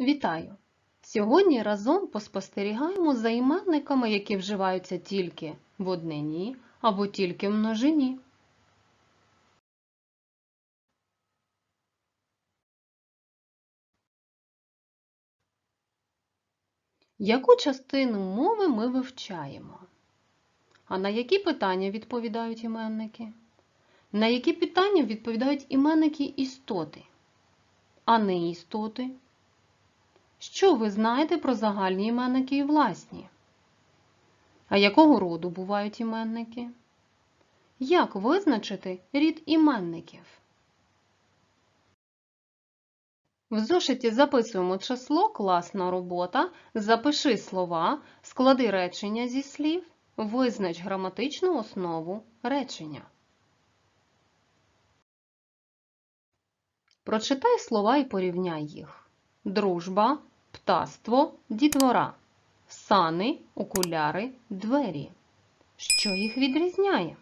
Вітаю! Сьогодні разом поспостерігаємо за іменниками, які вживаються тільки в однині або тільки в множині. Яку частину мови ми вивчаємо? А на які питання відповідають іменники? На які питання відповідають іменники істоти, а не істоти? Що ви знаєте про загальні іменники і власні? А якого роду бувають іменники? Як визначити рід іменників? В зошиті записуємо число класна робота, запиши слова, склади речення зі слів, визнач граматичну основу речення. Прочитай слова і порівняй їх. Дружба, птаство, дітвора, сани, окуляри, двері. Що їх відрізняє?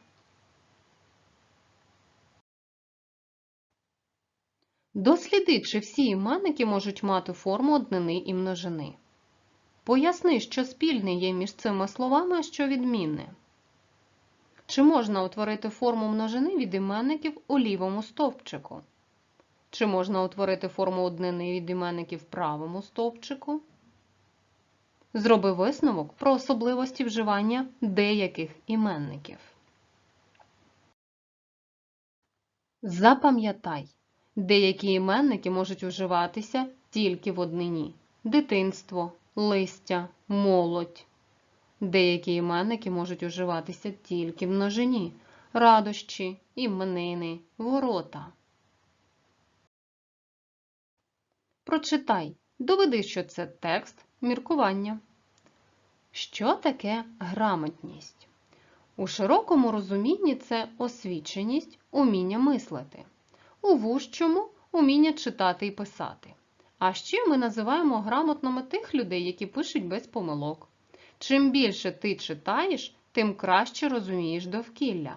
Досліди, чи всі іменники можуть мати форму однини і множини. Поясни, що спільне є між цими словами, а що відмінне. Чи можна утворити форму множини від іменників у лівому стовпчику? Чи можна утворити форму однини від іменників в правому стовпчику? Зроби висновок про особливості вживання деяких іменників. Запам'ятай, деякі іменники можуть вживатися тільки в однині. Дитинство, листя, молодь. Деякі іменники можуть вживатися тільки в множині. Радощі, іменини, ворота. Прочитай, доведи, що це текст міркування. Що таке грамотність? У широкому розумінні це освіченість, уміння мислити, у вужчому уміння читати і писати. А ще ми називаємо грамотними тих людей, які пишуть без помилок. Чим більше ти читаєш, тим краще розумієш довкілля,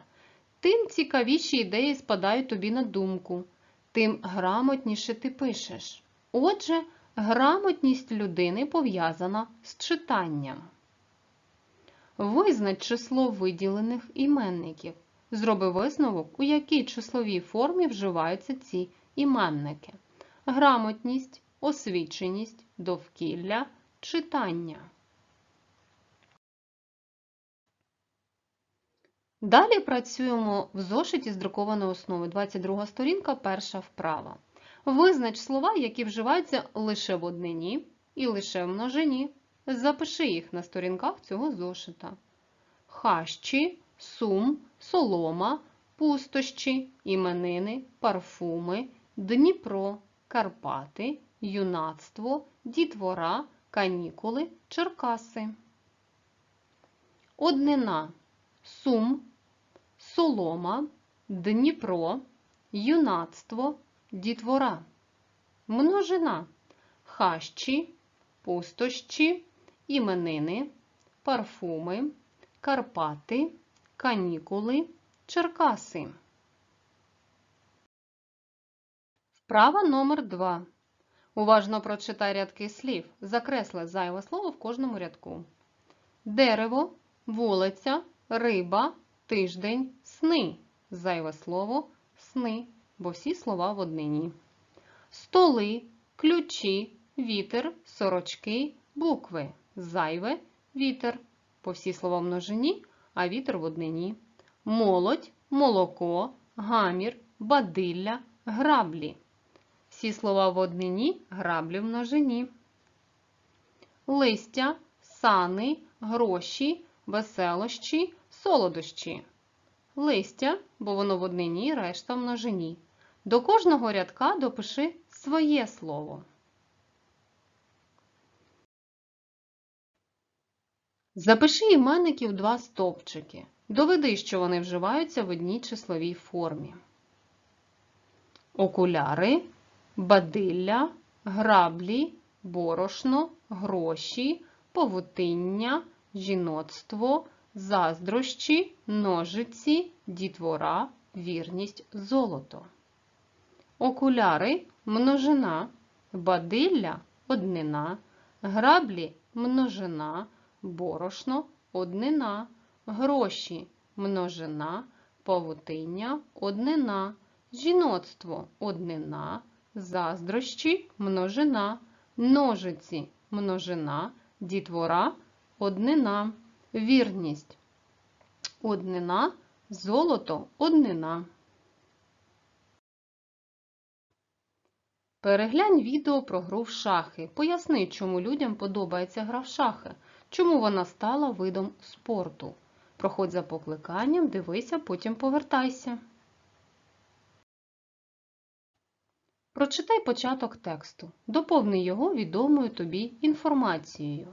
тим цікавіші ідеї спадають тобі на думку, тим грамотніше ти пишеш. Отже, грамотність людини пов'язана з читанням. Визнач число виділених іменників. Зроби висновок, у якій числовій формі вживаються ці іменники. Грамотність, освіченість, довкілля, читання. Далі працюємо в зошиті з друкованої основи. 22 сторінка, перша вправа. Визнач слова, які вживаються лише в однині і лише в множині. Запиши їх на сторінках цього зошита. Хащі, сум, солома, пустощі, іменини, парфуми, Дніпро, Карпати, юнацтво, дітвора, канікули, Черкаси. Однина сум, солома, Дніпро, юнацтво, дітвора. Множина хащі, пустощі, іменини, парфуми, Карпати, канікули, Черкаси. Вправа номер 2. Уважно прочитай рядки слів. Закресли зайве слово в кожному рядку. Дерево, вулиця, риба, тиждень, сни. Зайве слово сни, бо всі слова в однині. Столи, ключі, вітер, сорочки, букви. Зайве вітер. По всі слова в множині, а вітер в однині. Молодь, молоко, гамір, бадилля, граблі. Всі слова в однині, граблі в множині. Листя, сани, гроші, веселощі, солодощі. Листя, бо воно в однині, решта в множині. До кожного рядка допиши своє слово. Запиши іменники в два стовпчики. Доведи, що вони вживаються в одній числовій формі. Окуляри, бадилля, граблі, борошно, гроші, павутиння, жіноцтво, заздрощі, ножиці, дітвора, вірність, золото. Окуляри множина, бадилля однина, граблі множина, борошно однина, гроші множина, павутиння однина, жіноцтво однина, заздрощі множина, ножиці множина, дітвора однина, вірність однина, золото однина. Переглянь відео про гру в шахи. Поясни, чому людям подобається гра в шахи, чому вона стала видом спорту. Проходь за покликанням, дивися, потім повертайся. Прочитай початок тексту. Доповни його відомою тобі інформацією.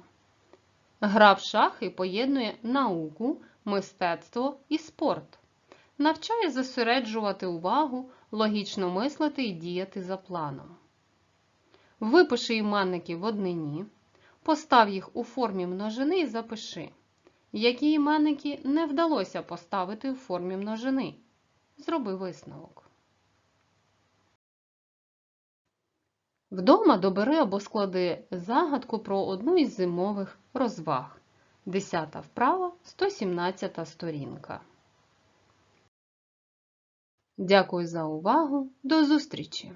Гра в шахи поєднує науку, мистецтво і спорт. Навчає зосереджувати увагу, логічно мислити і діяти за планом. Випиши іменники в однині, постав їх у формі множини і запиши, які іменники не вдалося поставити у формі множини. Зроби висновок. Вдома добери або склади загадку про одну із зимових розваг. 10 вправа, 117 сторінка. Дякую за увагу. До зустрічі!